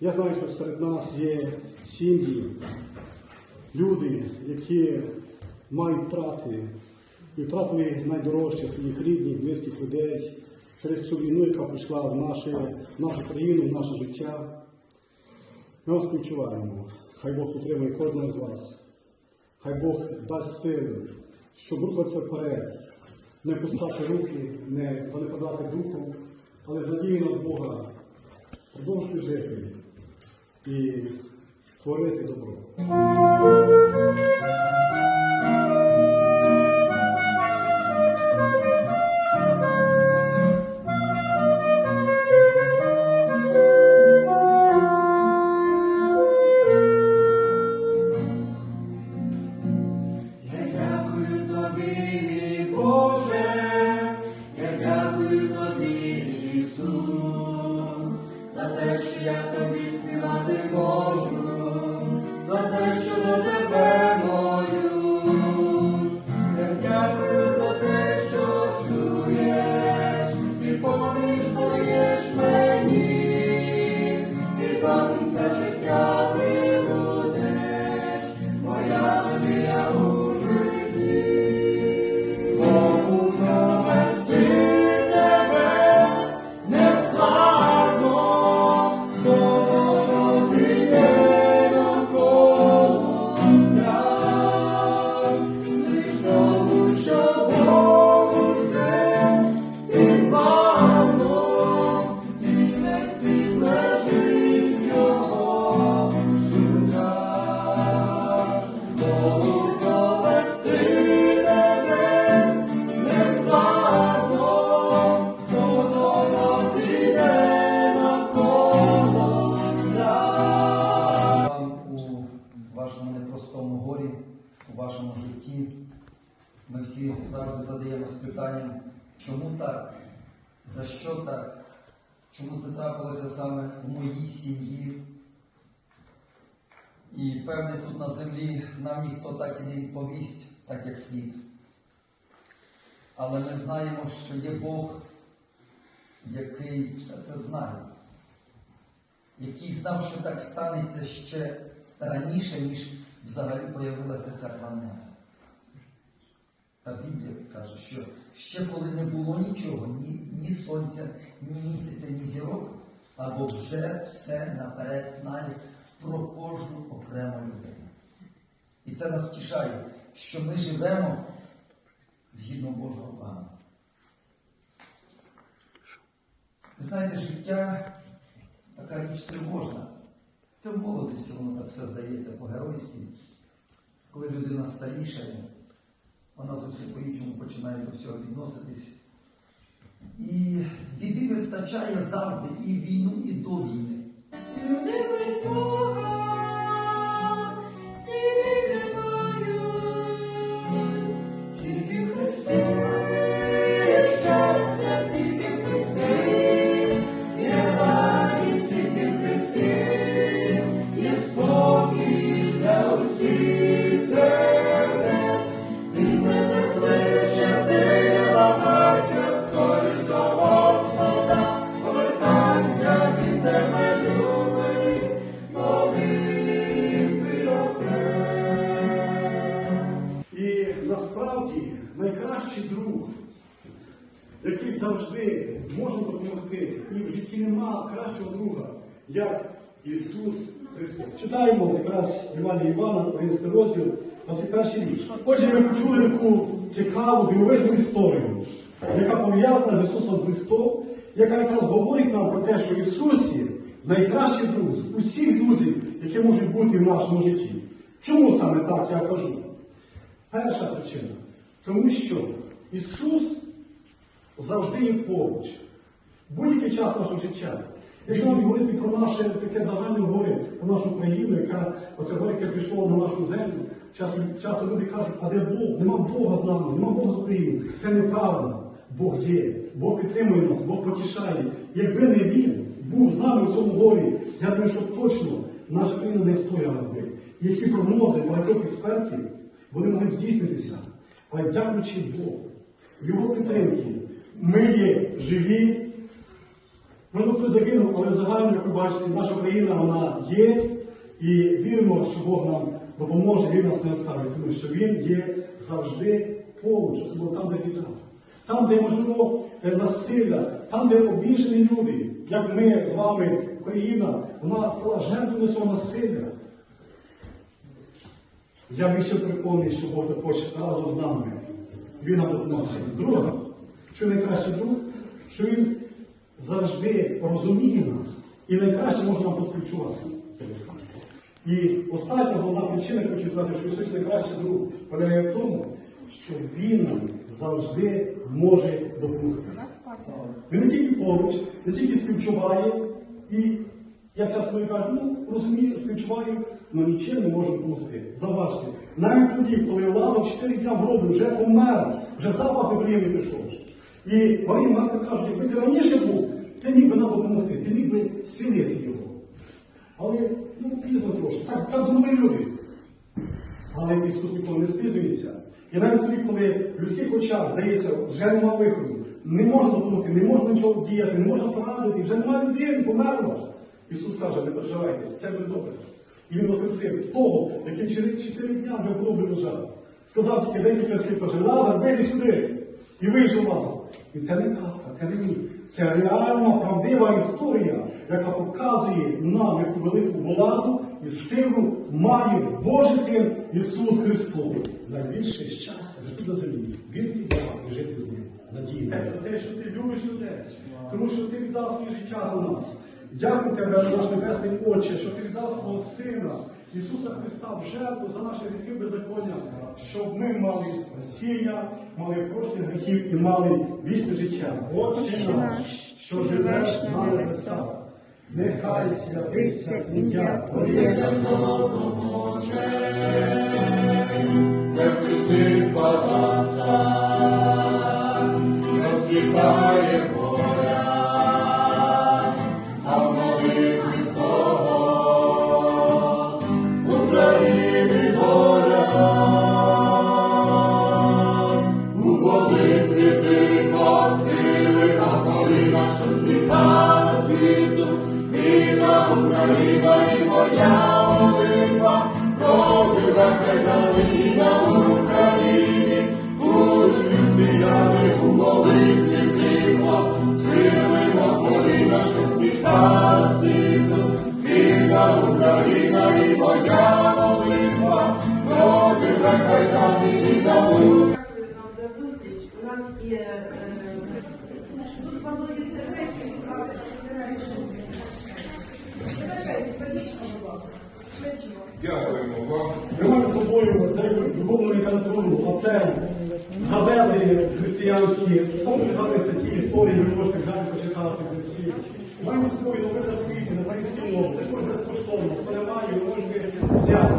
Я знаю, що серед нас є сім'ї, люди, які мають втрати і втратили найдорожче своїх рідних, близьких людей через цю війну, яка прийшла в, наше, в нашу країну, в наше життя. Ми вас співчуваємо. Хай Бог підтримує кожного з вас. Хай Бог дасть сили, щоб рухатися вперед, не пускати руки, не занепадати духом, але з надією на Бога продовжуйте жити і творити добро. Так? За що так? Чому це трапилося саме в моїй сім'ї? І певне тут на землі нам ніхто так і не відповість, так як слід. Але ми знаємо, що є Бог, який все це знає який знав, що так станеться ще раніше, ніж взагалі появилася ця планета. Та Біблія каже, що ще коли не було нічого, ні, ні сонця, ні місяця, ні зірок, або вже все наперед знає про кожну окрему людину. І це нас втішає, що ми живемо згідно Божого плану. Ви знаєте, життя така річ тривожна. Це в молодості воно так все здається по-геройськи. Коли людина старішає, вона зовсім по-іншому починає до всього відноситись. І біди вистачає завжди і війну, і до війни. Який завжди може допомогти, і в житті нема кращого друга, як Ісус Христос. Читаємо якраз Івана Івана, 11 розділ, 21 вірш. Отже, ми почули таку цікаву, дивовижну історію, яка пов'язана з Ісусом Христом, яка якраз говорить нам про те, що в Ісусі найкращий друг з усіх друзів, які можуть бути в нашому житті. Чому саме так я кажу? Перша причина. Тому що Ісус завжди є поруч. Будь-який час нашого життя. Якщо нам говорити про наше таке загальне горе, про нашу країну, яка оце горе, яке прийшло на нашу землю, часто, часто люди кажуть, а де Бог? Нема Бога з нами, нема Бога з України. Це неправда. Бог є, Бог підтримує нас, Бог потішає. Якби не Він був з нами в цьому горі, я думаю, що точно наша країна не встояла би. Які прогнози багатьох експертів, вони могли б здійснитися. Але дякуючи Богу, Його підтримки, ми є живі. Можливо, хтось загинув, але загально, як ви бачите, наша країна вона є, і віримо, що Бог нам допоможе, Він нас не оставить, тому що Він є завжди поруч, особливо там, де біда. Там, де можливо е, насилля, там, де обіжені люди, як ми з вами, Україна, вона стала жертвою цього насилля. Я більше переконаний, що Бог також разом з нами. Він нам допоможе. Друге, що найкращий друг, що він завжди розуміє нас і найкраще може нам поспівчувати. І остання головна причина, я хочу сказати, що Ісус найкращий друг полягає в тому, що Він нам завжди може допомогти. Він не тільки поруч, не тільки співчуває, і як часто кажу, ну розумію, співчуваю, але нічим не може допомогти. Заважте. Навіть тоді, коли Лазар 4 дня в гробі вже помер, вже запах неприємний пішов. І Марія Марта кажуть, якби ти раніше був, ти міг би нам допомогти, ти міг би зцілити його. Але ну, пізно трошки. Так, так думали люди. Але Ісус ніколи не спізнюється. І навіть тоді, коли в людських очах, здається, вже нема виходу, не можна допомогти, не можна нічого діяти, не можна порадити, вже немає людини, померла. Ісус каже, не переживайте, все буде добре. І він воскресив того, який через чотири дня вже гробі лежав. Сказав тільки декілька слів, каже, Лазар, вийди сюди. І вийшов Лазар. І це не казка, це не міф. Це реальна, правдива історія, яка показує нам, яку велику владу і силу має Божий син Ісус Христос. Найбільше щастя жити на землі. Вірити в Бога і жити з ним. Надію. За те, що ти любиш людей, тому що ти віддав своє життя за нас. Дякую тебе, наш Небесний Отче, що ти віддав свого Сина, Ісуса Христа в жертву за наші гріхи беззаконня, щоб ми мали спасіння, мали прощення гріхів і мали вічне життя. Отче наш, що живеш на небесах, нехай святиться ім'я Твоє. Нас є е, тут панує серветки, будь ласка. Дякуємо вам. Ми маємо з собою духовну літературу, а газети християнські, гарні статті, історії, ви можете взяти почитати всі. Маємо з собою нове заповіті на українській мові, також безкоштовно. Хто не має, ви можете взяти.